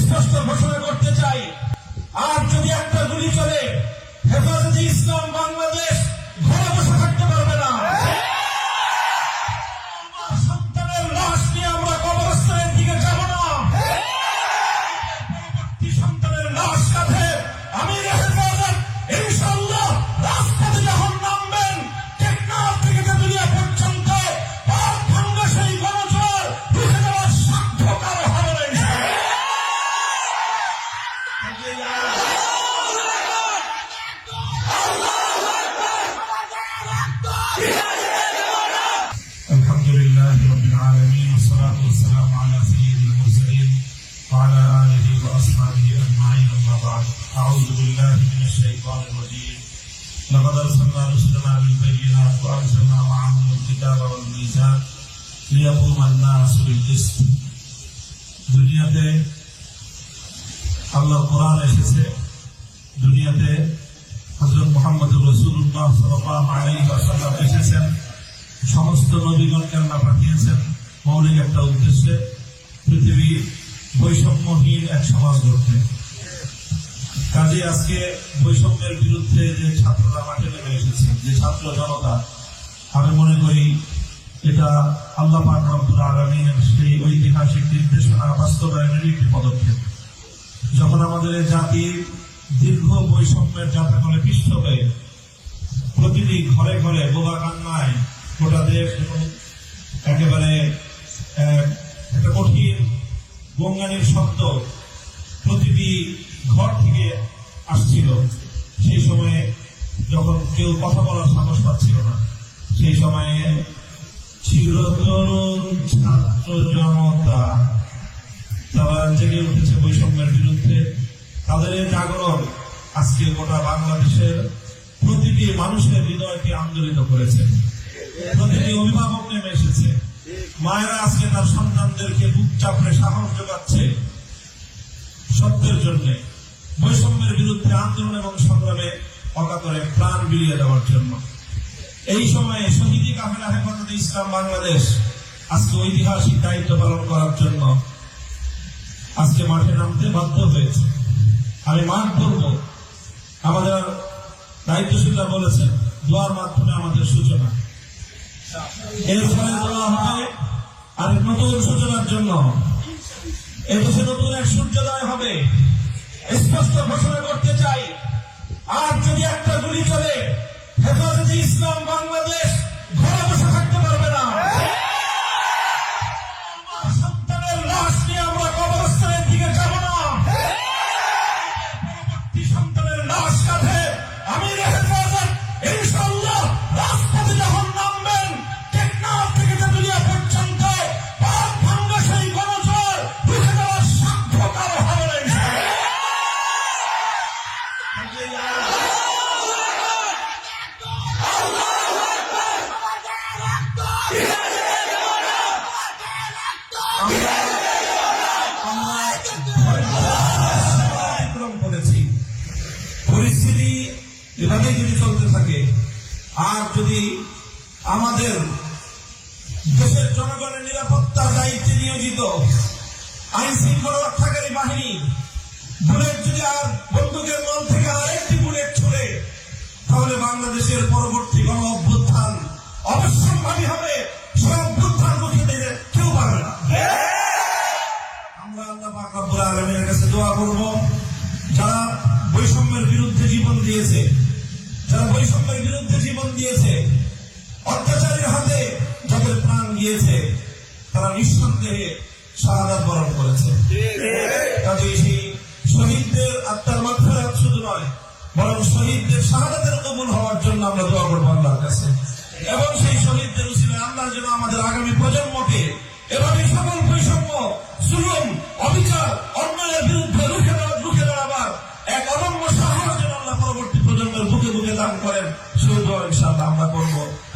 স্পষ্ট ঘোষণা করতে চাই। আর যদি একটা গুলি চলে হেফাজতে ইসলাম أعوذ بالله من الشيطان الرجيم لقد أرسلنا رسلنا بالبينات وأنزلنا معهم الكتاب والميزان ليقوم الناس بالقسط দুনিয়াতে আল্লাহ কোরআন এসেছে দুনিয়াতে হজরত মোহাম্মদ রসুল্লাহ সাল্লাহ আলী আসাল্লাম এসেছেন সমস্ত নবীগণকে আল্লাহ পাঠিয়েছেন মৌলিক একটা উদ্দেশ্যে পৃথিবীর বৈষম্যহীন এক সমাজ গড়তে কাজে আজকে বৈষম্যের বিরুদ্ধে যে ছাত্ররা মাঠে নেমে এসেছে, যে ছাত্র জনতা, আমি মনে করি এটা আল্লাহ আলমীর সেই ঐতিহাসিক নির্দেশনা বাস্তবায়নের একটি পদক্ষেপ। যখন আমাদের জাতির দীর্ঘ বৈষম্যের যাত্রাফলে পিষ্ট হয়ে প্রতিটি ঘরে ঘরে বোবা কান্নায় গোটা দেশ একেবারে একটা কঠিন গঙ্গানির শব্দ প্রতিটি ঘর থেকে আসছিল। সেই সময়ে যখন কেউ কথা বলার সাহস পাচ্ছিল না, সেই সময়ে ছিল তরুণ ছাত্র জনতা তারা জেগে উঠেছে বৈষম্যের বিরুদ্ধে। তাদের জাগরণ আজকে গোটা বাংলাদেশের প্রতিটি মানুষের হৃদয়কে আন্দোলিত করেছে। প্রতিটি অভিভাবক নেমে এসেছে। মায়েরা আজকে তার সন্তানদেরকে বুক চাপড়ে সাহস যোগাচ্ছে সত্যের জন্য। বৈষম্যের বিরুদ্ধে আন্দোলন এবং সংগ্রামে অকাতরে প্রাণ বিলিয়ে দেওয়ার জন্য। এই সময়ে শহীদি কাফেলা হেফাজতে ইসলাম বাংলাদেশ আজকে ঐতিহাসিক দায়িত্ব পালন করার জন্য আজকে মাঠে নামতে বাধ্য হয়েছে। আমি মাঠ ধরবো। আমাদের দায়িত্বশীলরা বলেছেন, দোয়ার মাধ্যমে আমাদের সূচনা। এরপরে দোয়া হবে আরেক নতুন সূচনার জন্য। এদেশে নতুন এক সূর্যোদয় হবে। স্পষ্ট ঘোষণা করতে চাই আর যদি একটা গুলি চলে হেফাজতে ইসলাম বাংলাদেশ এভাবেই যদি চলতে থাকে, আর যদি আমাদের দেশের জনগণের নিরাপত্তার দায়িত্বে নিয়োজিত আইন শৃঙ্খলা রক্ষাকারী বাহিনী, বুলেট যদি আর বন্দুকের অত্যাচারের হাতে যাদের প্রাণ গিয়েছে, তারা নিঃসন্দেহে শাহাদাত বরণ করেছে। কাজে সেই শহীদদের আত্মার মাত্রাত শুধু নয়, বরং শহীদদের শাহাদাতের কবুল হওয়ার জন্য আমরা দোয়া করব আল্লাহর কাছে। এবং সেই শহীদদের উচিত আল্লাহ যেন আমাদের আগামী প্রজন্মকে এভাবে সকল বৈষম্য সুলম অবিচার, অন্যায়ের বিরুদ্ধে রুখে দাঁড়া রুখে দাঁড়াবার এক অনন্য সাহায্য আল্লাহ পরবর্তী প্রজন্মের বুকে বুকে দান করেন শুধু দোয়া আমরা করব।